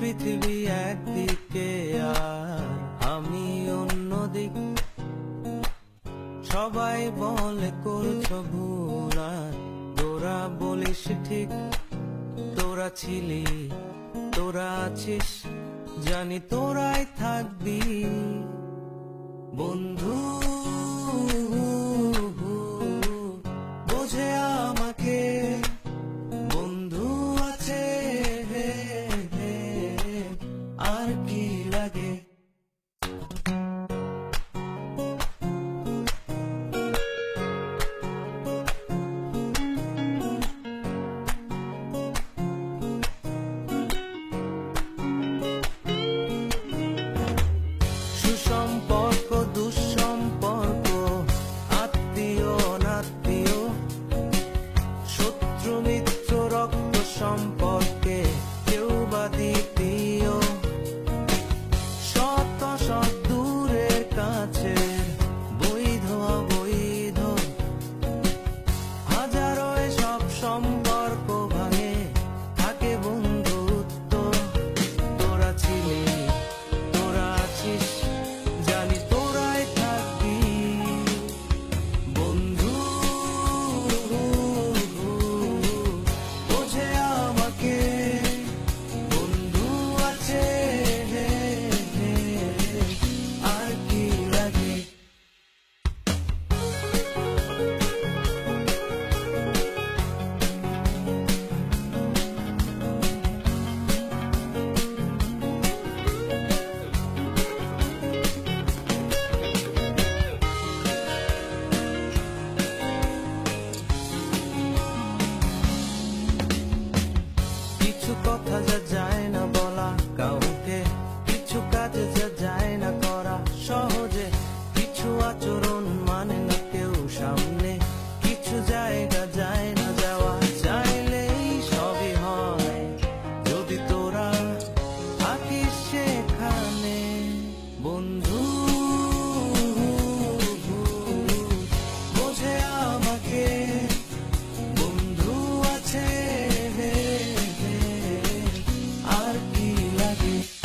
পৃথিবী একদিকে আর আমি অন্যদিক সবাই বলে, করছ ভুল তোরা বলিস ঠিক। তোরা ছিলি, তোরা আছিস, জানি তোরাই থাকবি। বন্ধু Bye.